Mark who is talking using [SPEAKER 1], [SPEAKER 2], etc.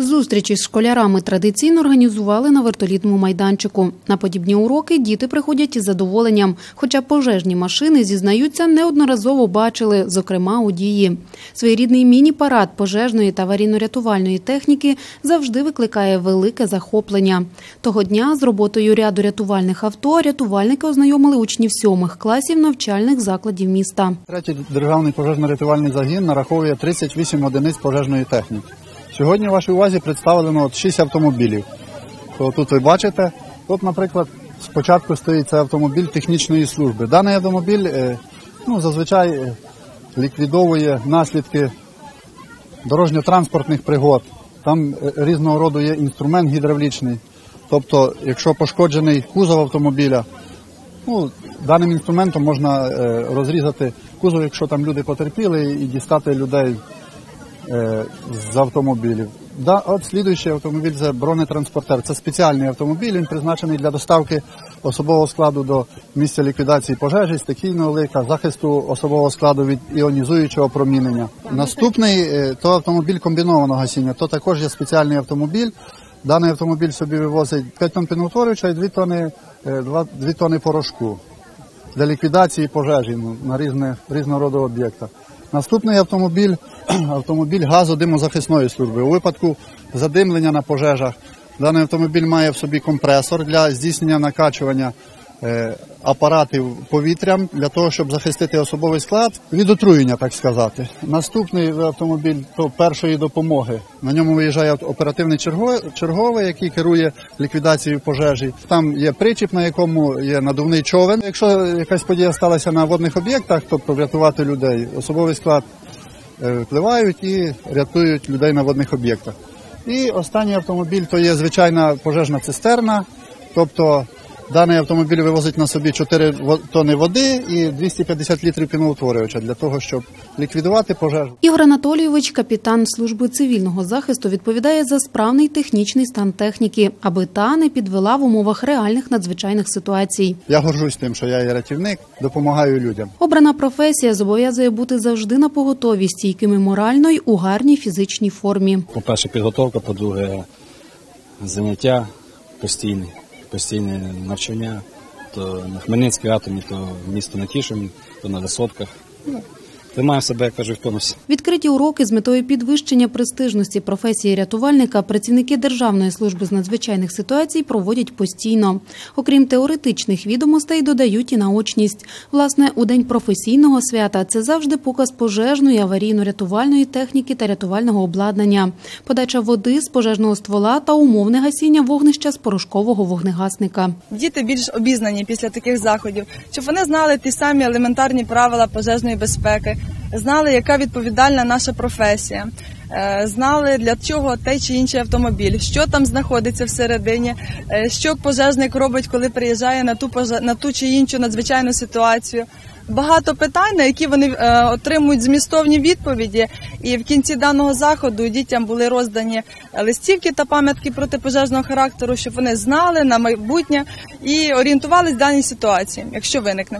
[SPEAKER 1] Зустрічі з школярами традиційно організували на вертолітному майданчику. На подібні уроки діти приходять із задоволенням, хоча пожежні машини, зізнаються, неодноразово бачили, зокрема у дії. Своєрідний міні-парад пожежної та аварійно-рятувальної техніки завжди викликає велике захоплення. Того дня з роботою ряду рятувальних авто рятувальники ознайомили учнів сьомих класів навчальних закладів міста.
[SPEAKER 2] Третій державний пожежно-рятувальний загін нараховує 38 одиниць пожежної техніки. Сьогодні вашій увазі представлено от 6 автомобілів. То тут ви бачите, от, наприклад, спочатку стоїть цей автомобіль технічної служби. Даний автомобіль е, ну, зазвичай е, ліквідовує наслідки дорожньо-транспортних пригод. Там е, різного роду є інструмент гідравлічний. Тобто, якщо пошкоджений кузов автомобіля, Ну, даним інструментом можна розрізати кузов, якщо там люди потерпіли, і дістати людей з автомобілів. Да, от слідуючий автомобіль це бронетранспортер. Це спеціальний автомобіль, він призначений для доставки особового складу до місця ліквідації пожежі, стихійного лика, захисту особового складу від іонізуючого промінення. Наступний е, то автомобіль комбінованого гасіння, то також є спеціальний автомобіль. Даний автомобіль собі вивозить 5 тонн піноутворювача і 2 тонни, 2, 2 тонни порошку для ліквідації пожежі ну, на різних, різного роду об'єктах. Наступний автомобіль автомобіль газодимозахисної служби. У випадку задимлення на пожежах даний автомобіль має в собі компресор для здійснення накачування е, апаратів повітрям для того, щоб захистити особовий склад від отруєння, так сказати. Наступний автомобіль то першої допомоги. На ньому виїжджає оперативний черговий, який керує ліквідацією пожежі. Там є причіп, на якому є надувний човен. Якщо якась подія сталася на водних об'єктах, тобто врятувати людей, особовий склад впливають і рятують людей на водних об'єктах. І останній автомобіль то є звичайна пожежна цистерна, тобто Даний автомобіль вивозить на собі 4 тонни води і 250 літрів піноутворювача для того, щоб ліквідувати пожежу.
[SPEAKER 1] Ігор Анатолійович, капітан служби цивільного захисту, відповідає за справний технічний стан техніки, аби та не підвела в умовах реальних надзвичайних ситуацій.
[SPEAKER 2] Я горжусь тим, що я є рятівник, допомагаю людям.
[SPEAKER 1] Обрана професія зобов'язує бути завжди на поготові, стійкими морально й у гарній фізичній формі.
[SPEAKER 3] По перше, підготовка, по-друге, заняття постійне постійне навчання, то на Хмельницькій атомі, то місто Натішин, то на висотках. Тримаю себе, як кажуть, в тонусі.
[SPEAKER 1] Відкриті уроки з метою підвищення престижності професії рятувальника працівники Державної служби з надзвичайних ситуацій проводять постійно. Окрім теоретичних відомостей, додають і наочність. Власне, у день професійного свята це завжди показ пожежної, аварійно-рятувальної техніки та рятувального обладнання, подача води з пожежного ствола та умовне гасіння вогнища з порошкового вогнегасника.
[SPEAKER 4] Діти більш обізнані після таких заходів, щоб вони знали ті самі елементарні правила пожежної безпеки знали, яка відповідальна наша професія, е, знали для чого той чи інший автомобіль, що там знаходиться всередині, е, що пожежник робить, коли приїжджає на ту на ту чи іншу надзвичайну ситуацію. Багато питань, на які вони е, отримують змістовні відповіді, і в кінці даного заходу дітям були роздані листівки та пам'ятки протипожежного характеру, щоб вони знали на майбутнє і орієнтувалися в даній ситуації, якщо виникне.